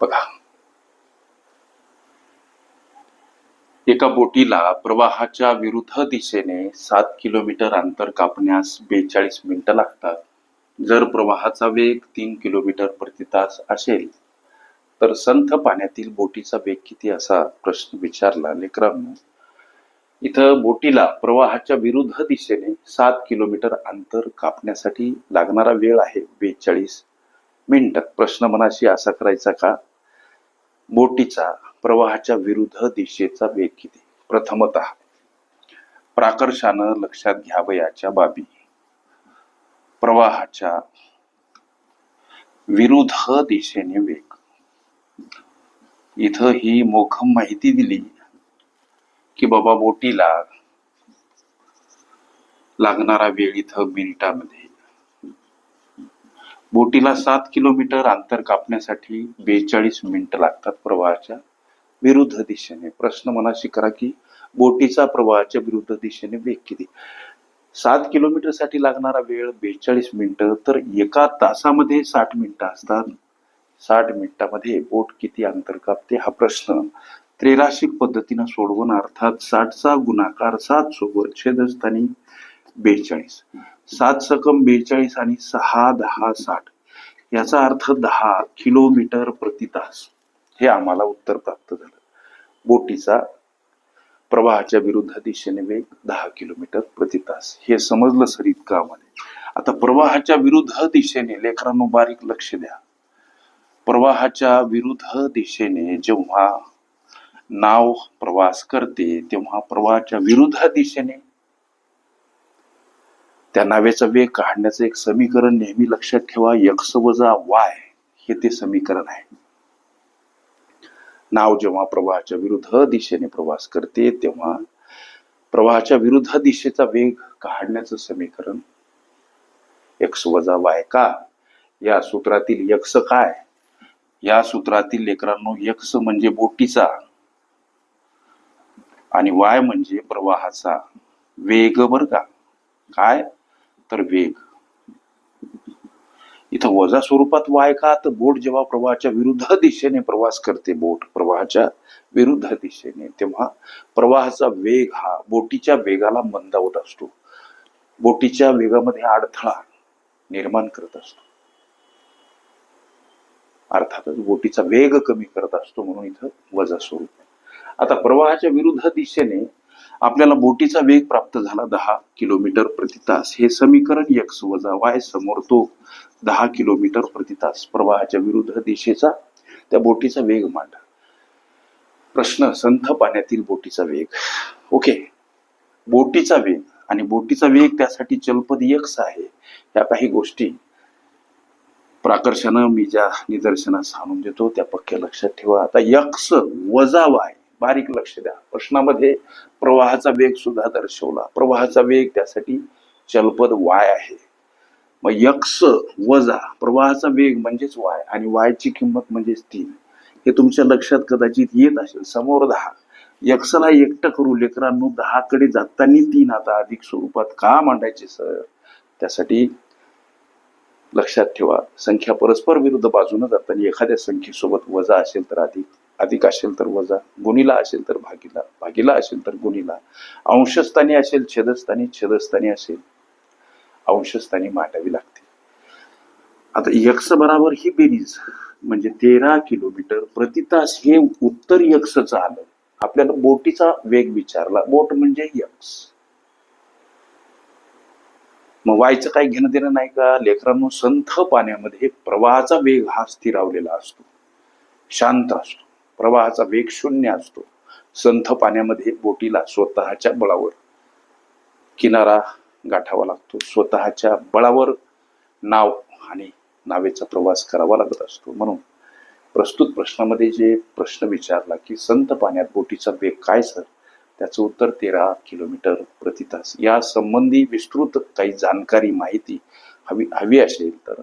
बघा. एका बोटीला प्रवाहाच्या विरुद्ध दिशेने सात किलोमीटर अंतर कापण्यास बेचाळीस मिनिटं लागतात. जर प्रवाहाचा वेग तीन किलोमीटर प्रति तास असेल तर संथ पाण्यातील बोटीचा वेग किती असा प्रश्न विचारला लेकरांनो. इथं बोटीला प्रवाहाच्या विरुद्ध दिशेने सात किलोमीटर अंतर कापण्यासाठी लागणारा वेळ आहे बेचाळीस मिनिट. प्रश्न मनाशी असा करायचा का? बोटीचा प्रवाहाच्या विरुद्ध दिशेचा वेग किती प्रथमत प्राकर्षानं लक्षात घ्यावयाच्या बाबी. प्रवाहाच्या विरुद्ध दिशेने वेग. इथं ही मोखम माहिती दिली की बाबा बोटीला लागणारा वेळ इथं मिनिटामध्ये बोटीला सात किलोमीटर अंतर कापण्यासाठी बेचाळीस मिनिटं लागतात प्रवाहाच्या विरुद्ध दिशेने. प्रश्न मनाशी करा की बोटीचा प्रवाहाच्या विरुद्ध दिशेने वेग किती? सात किलोमीटरसाठी लागणारा वेळ बेचाळीस मिनिटं. तर एका तासामध्ये साठ मिनिटं असतात. साठ मिनिटामध्ये बोट किती अंतर कापते? हा प्रश्न त्रेराशिक पद्धतीनं सोडवून अर्थात साठचा गुणाकार सात सोबत छेदस्थानी बेचाळीस. सात सकम बेचाळीस आणि सहा दहा साठ. याचा अर्थ दहा किलोमीटर प्रति तास. हे आम्हाला उत्तर प्राप्त झालं. बोटीचा प्रवाहाच्या विरुद्ध दिशेने वेग दहा किलोमीटर प्रति तास. हे समजलं सर इतकं आम्हाला आता प्रवाहाच्या विरुद्ध दिशेने लेकरांनो बारीक लक्ष द्या. प्रवाहाच्या विरुद्ध दिशेने जेव्हा नाव प्रवास करते तेव्हा प्रवाहाच्या विरुद्ध दिशेने त्या नावेचा वेग काढण्याचं एक समीकरण नेहमी लक्षात ठेवा. यक्स वजा वाय हे ते समीकरण आहे. नाव जेव्हा प्रवाहाच्या विरुद्ध दिशेने प्रवास करते तेव्हा प्रवाहाच्या विरुद्ध दिशेचा वेग काढण्याचं समीकरण यक्ष वजा वाय का? या सूत्रातील यक्स काय? या सूत्रातील लेकरांनो यक्स म्हणजे बोटीचा आणि वाय म्हणजे प्रवाहाचा वेग बर का? काय? तर वेग. इथं वजा स्वरूपात वाय का तर बोट जेव्हा प्रवाहाच्या विरुद्ध दिशेने प्रवास करते बोट प्रवाहाच्या विरुद्ध दिशेने तेव्हा प्रवाहाचा वेग हा बोटीच्या वेगाला मंदावत असतो. बोटीच्या वेगामध्ये अडथळा निर्माण करत असतो. अर्थातच बोटीचा वेग कमी करत असतो म्हणून इथं वजा स्वरूप आता प्रवाहाच्या विरुद्ध दिशेने आपल्याला बोटीचा वेग प्राप्त झाला दहा किलोमीटर प्रति तास. हे समीकरण एक्स वजा वाय समोर तो दहा किलोमीटर प्रति तास. प्रवाहाच्या विरुद्ध दिशेचा त्या बोटीचा वेग मांडा. प्रश्न संथ पाण्यातील बोटीचा वेग. ओके. बोटीचा वेग आणि बोटीचा वेग त्यासाठी चलपद यक्ष आहे. या काही गोष्टी प्राकर्षानं मी ज्या निदर्शनास आणून देतो त्या पक्क्या लक्षात ठेवा. आता यक्ष वजा वाय बारीक लक्ष द्या. प्रश्नामध्ये प्रवाहाचा वेग सुद्धा दर्शवला. प्रवाहाचा वेग त्यासाठी चलपद वाय आहे. मग यक्स वजा प्रवाहाचा वेग म्हणजेच वाय आणि वायची किंमत म्हणजेच तीन. हे तुमच्या लक्षात कदाचित येत असेल. समोर दहा. यक्सला एकटं करू लेकरांनो दहा कडे तीन आता अधिक स्वरूपात का मांडायचे सर? त्यासाठी लक्षात ठेवा. संख्या परस्पर विरुद्ध बाजूने जाताना एखाद्या संख्येसोबत वजा असेल तर अधिक. अधिक असेल तर वजा गुणीला असेल तर भागीला भागीला असेल तर गुणीला. अंशस्थानी असेल छेदस्थानी छेदस्थानी असेल अंशस्थानी मांडावी लागते. आता यक्ष बराबर ही बेरीज म्हणजे तेरा किलोमीटर प्रति तास हे उत्तर यक्सचं आलं. आपल्याला बोटीचा वेग विचारला. बोट म्हणजे यक्ष मग व्हायचं काही घेणं देणं नाही का? लेकरांनो संथ पाण्यामध्ये प्रवाहाचा वेग हा स्थिरावलेला असतो. शांत असतो. प्रवाहाचा वेग शून्य असतो. संथ पाण्यामध्ये बोटीला स्वतःच्या बळावर किनारा गाठावा लागतो. स्वतःच्या बळावर नाव आणि नावेचा प्रवास करावा लागत असतो. म्हणून प्रस्तुत प्रश्नामध्ये जे प्रश्न विचारला की संत पाण्यात बोटीचा वेग काय सर? त्याचं उत्तर तेरा किलोमीटर प्रति तास. या संबंधी विस्तृत काही जाणकारी माहिती हवी हवी असेल तर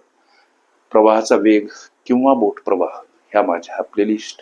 प्रवाहाचा वेग किंवा बोट प्रवाह ह्या माझ्या प्लेलिस्ट